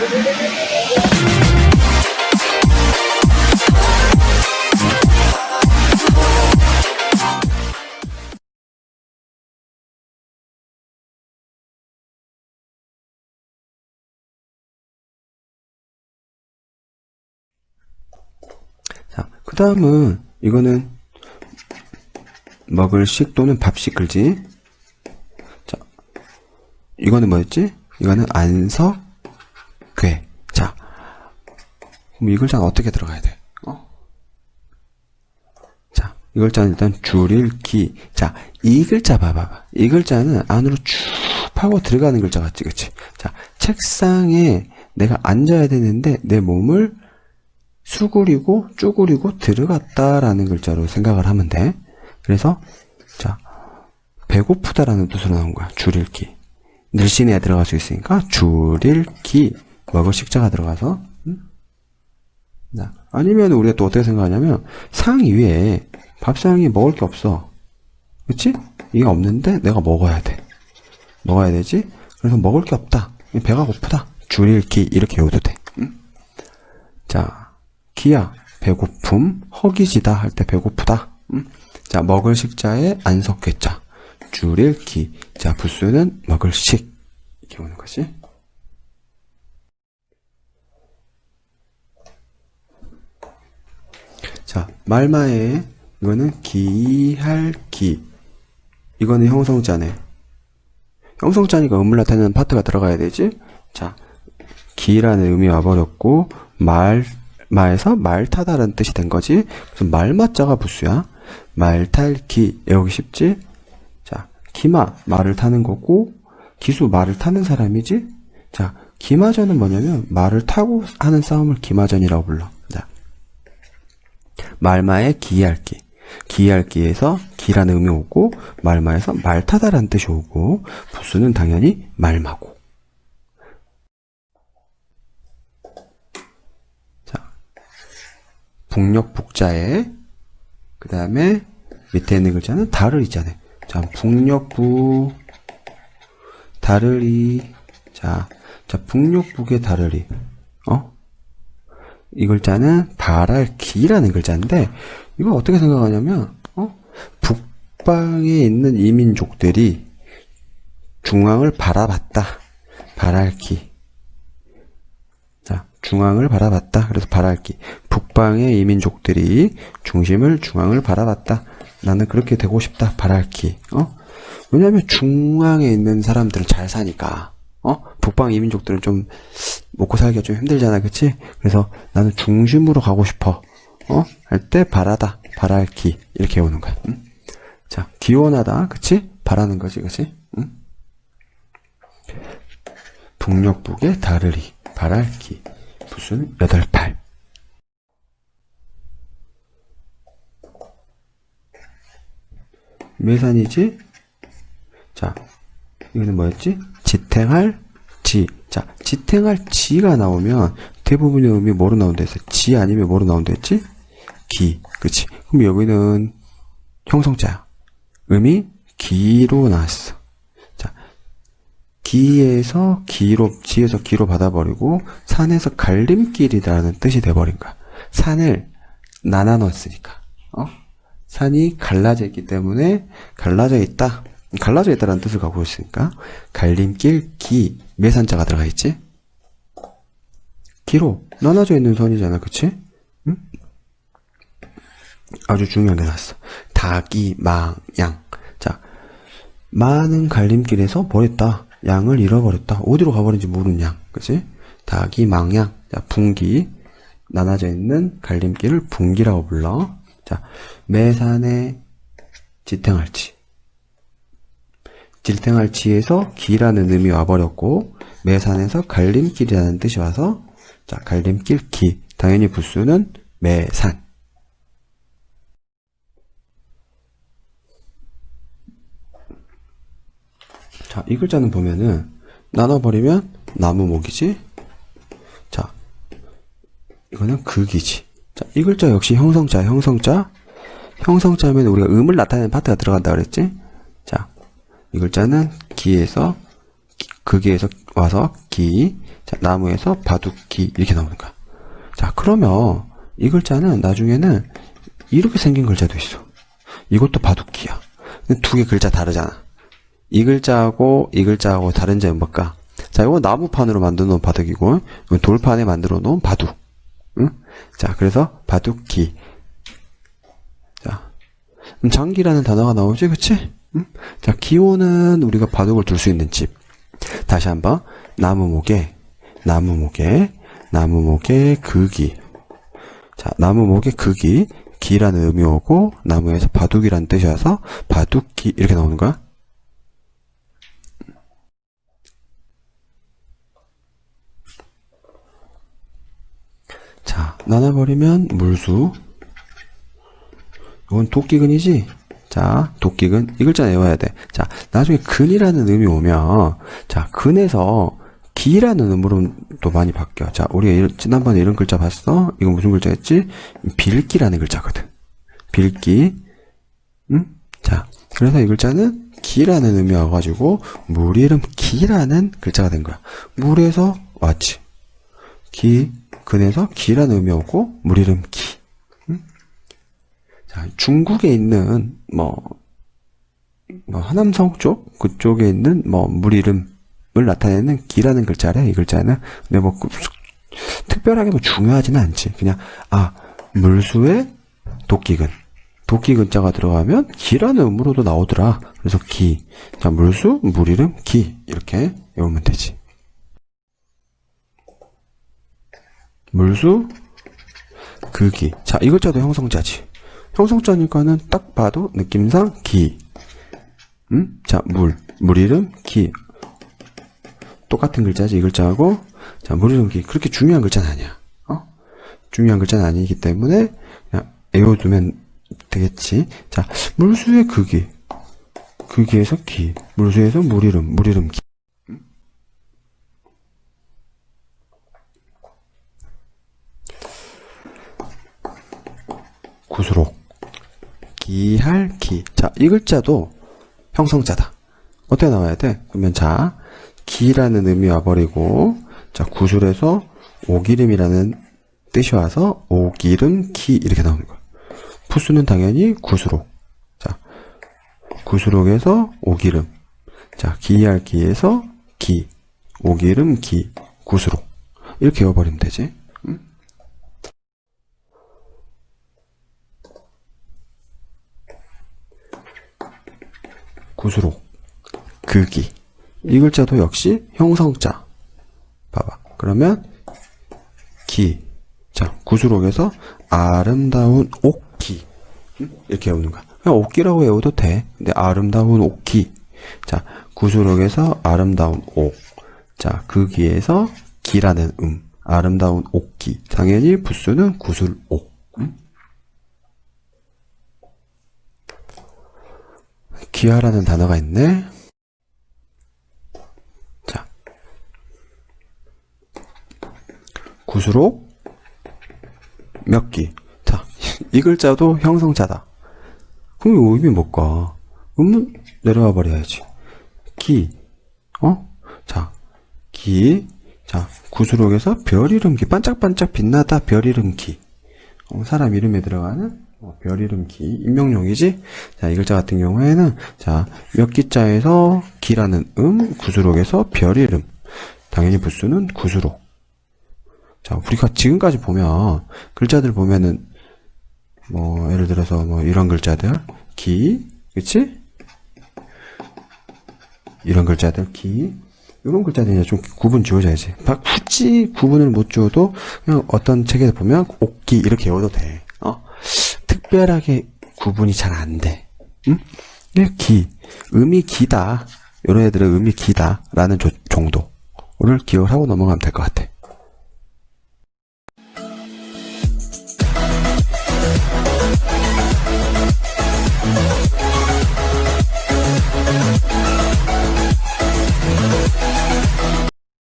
자, 그 다음은 이거는 먹을 식 또는 밥식 글지. 자, 이거는 뭐였지? 이거는 안석, 괴. 자, 그럼 이 글자는 어떻게 들어가야 돼? 어? 자, 이 글자는 일단 줄일 기. 자, 이 글자 봐봐봐. 이 글자는 안으로 쭉 파고 들어가는 글자 같지, 그치? 자, 책상에 내가 앉아야 되는데 내 몸을 수그리고 쪼그리고 들어갔다라는 글자로 생각을 하면 돼. 그래서 자 배고프다라는 뜻으로 나온 거야. 줄일기. 늘씬해야 들어갈 수 있으니까 줄일기 먹을 식자가 들어가서 아니면 우리가 또 어떻게 생각하냐면 상 위에 밥상에 먹을 게 없어. 그치? 이게 없는데 내가 먹어야 돼. 먹어야 되지? 그래서 먹을 게 없다. 배가 고프다. 줄일기 이렇게 외워도 돼. 응? 자, 기야, 배고픔, 허기지다 할 때 배고프다. 음? 자, 먹을 식자에 안석괴자, 줄일 기. 자, 부수는 먹을 식. 이렇게 오는 것이. 자, 말마에 이거는 기할 기. 이거는 형성자네. 형성자니까 음물 나타내는 파트가 들어가야 되지? 자, 기라는 의미 와버렸고, 말, 마에서 말타다라는 뜻이 된 거지. 그래서 말마자가 부수야. 말탈기. 외우기 쉽지? 자, 기마, 말을 타는 거고, 기수, 말을 타는 사람이지? 자, 기마전은 뭐냐면, 말을 타고 하는 싸움을 기마전이라고 불러. 자, 말마의 기할기. 기할기에서 기라는 의미 오고, 말마에서 말타다라는 뜻이 오고, 부수는 당연히 말마고. 북녘 북자에 그 다음에 밑에 있는 글자는 달을 있잖아요. 자, 북녘부 다르리 자, 자 북녘북의 다르리 어? 이 글자는 발알기라는 글자인데 이걸 어떻게 생각하냐면 어? 북방에 있는 이민족들이 중앙을 바라봤다. 자, 중앙을 바라봤다. 그래서 바랄기. 북방의 이민족들이 중심을 중앙을 바라봤다. 나는 그렇게 되고 싶다. 바랄기. 어? 왜냐면 중앙에 있는 사람들은 잘 사니까. 어? 북방 이민족들은 좀 먹고 살기가 좀 힘들잖아. 그치? 그래서 나는 중심으로 가고 싶어. 어? 할 때 바라다. 바랄기. 이렇게 오는 거야. 응? 자, 기원하다. 그치? 바라는 거지. 그치? 응? 북녘북의 다르리. 바랄기. 부수는 여덟 팔. 매산이지? 자, 이거는 뭐였지? 지탱할 지. 자, 지탱할 지가 나오면 대부분의 의미 뭐로 나온다 했어? 지 아니면 뭐로 나온다 했지? 기. 그치? 그럼 여기는 형성자야. 의미 기로 나왔어. 자, 기에서 기로, 지에서 기로 받아버리고, 산에서 갈림길이라는 뜻이 돼버린 거야. 산을 나눠 놓았으니까, 어? 산이 갈라져 있기 때문에, 갈라져 있다. 갈라져 있다라는 뜻을 갖고 있으니까, 갈림길, 기, 매산자가 들어가 있지? 기로, 나눠져 있는 선이잖아, 그치? 응? 아주 중요하게 나왔어. 닭이, 망, 양. 자, 많은 갈림길에서 버렸다. 양을 잃어버렸다. 어디로 가버린지 모르는 양. 그치? 닭이 망양. 자, 분기. 나눠져 있는 갈림길을 분기라고 불러. 자, 매산의 지탱할지. 지탱할지에서 기라는 의미 와버렸고, 매산에서 갈림길이라는 뜻이 와서, 자, 갈림길 기. 당연히 부수는 매산. 자, 이 글자는 보면은 나눠버리면 나무목이지. 자, 이거는 극이지. 자, 이 글자 역시 형성자, 형성자. 형성자면 우리가 음을 나타내는 파트가 들어간다 그랬지? 자, 이 글자는 기에서 기- 극에서 와서 기. 자, 나무에서 바둑기 이렇게 나오는 거야. 자, 그러면 이 글자는 나중에는 이렇게 생긴 글자도 있어. 이것도 바둑기야. 두 개 글자 다르잖아. 이 글자하고 이 글자하고 다른 점이 뭘까? 자, 이건 나무판으로 만들어 놓은 바둑이고, 돌판에 만들어 놓은 바둑. 응? 자, 그래서 바둑기. 자, 장기라는 단어가 나오지, 그치? 응? 자, 기호는 우리가 바둑을 둘 수 있는 집. 다시 한번 나무목에, 나무목에, 나무목에 극이. 자, 나무목에 극이 기라는 의미 오고 나무에서 바둑이라는 뜻이 와서 바둑기 이렇게 나오는 거야. 자, 나눠버리면 물수. 이건 도끼근이지? 자, 도끼근. 이 글자 외워야 돼. 자, 나중에 근이라는 의미 오면, 자, 근에서 기라는 또 많이 바뀌어. 자, 우리가 지난번에 이런 글자 봤어? 이거 무슨 글자였지? 빌기라는 글자거든. 빌기. 응? 자, 그래서 이 글자는 기라는 의미 와가지고, 물 이름 기라는 글자가 된 거야. 물에서 왔지. 기, 근에서 기라는 의미 오고, 물 이름 기. 응? 자, 중국에 있는, 뭐, 뭐, 하남성 쪽? 그쪽에 있는, 뭐, 물 이름을 나타내는 기라는 글자래, 이 글자는. 근데 뭐, 그, 특별하게 뭐 중요하지는 않지. 그냥, 아, 물수에 도끼근. 도끼 근자가 들어가면 기라는 음으로도 나오더라. 그래서 기. 자, 물수, 물 이름, 기. 이렇게 외우면 되지. 물수, 극이. 자, 이 글자도 형성자지. 형성자니까는 딱 봐도 느낌상 기. 음? 자, 물. 물 이름, 기. 똑같은 글자지, 이 글자하고. 자, 물 이름, 기. 그렇게 중요한 글자는 아니야. 어? 중요한 글자는 아니기 때문에, 그냥 외워두면 되겠지. 자, 물수의 극이. 극이에서 기. 물수에서 물 이름, 물 이름, 기. 구수록 기할 기. 자, 이 글자도 형성자다. 어떻게 나와야 돼? 그러면 자, 기라는 의미 와버리고, 자, 구술에서 오기름이라는 뜻이 와서 오기름 기 이렇게 나오는 거야. 푸수는 당연히 구수록. 자, 구수록에서 오기름. 자, 기할 기에서 기. 오기름 기. 구수록. 이렇게 외워버리면 되지. 구수록, 극이. 이 글자도 역시 형성자. 봐봐. 그러면, 기. 자, 구수록에서 아름다운 옥기. 음? 이렇게 외우는 거야. 그냥 옥기라고 외워도 돼. 근데 아름다운 옥기. 자, 구수록에서 아름다운 옥. 자, 극기에서 기라는 음. 아름다운 옥기. 당연히 부수는 구술옥. 음? 기하라는 단어가 있네. 자. 구수록 몇 기. 자, 이 글자도 형성자다. 그럼 이 의미 뭘까? 음은 내려와 버려야지. 기. 어? 자, 기. 자, 구수록에서 별 이름 기. 반짝반짝 빛나다 별 이름 기. 어, 사람 이름에 들어가는 어, 별 이름 기. 임명용이지? 자, 이 글자 같은 경우에는, 자, 몇 기자에서 기라는 음, 구수록에서 별 이름. 당연히 부수는 구수록. 자, 우리가 지금까지 보면, 글자들 보면은, 뭐, 예를 들어서 뭐, 이런 글자들, 기, 그치? 이런 글자들, 기. 이런 글자들이 좀 구분 지어줘야지. 막 굳이 구분을 못 지어도, 그냥 어떤 책에서 보면, 옥기, 이렇게 외워도 돼. 어? 특별하게 구분이 잘 안 돼. 응? 이 기. 음이 기다. 이런 애들은 음이 기다. 라는 조- 정도를 기억을 하고 넘어가면 될 것 같아.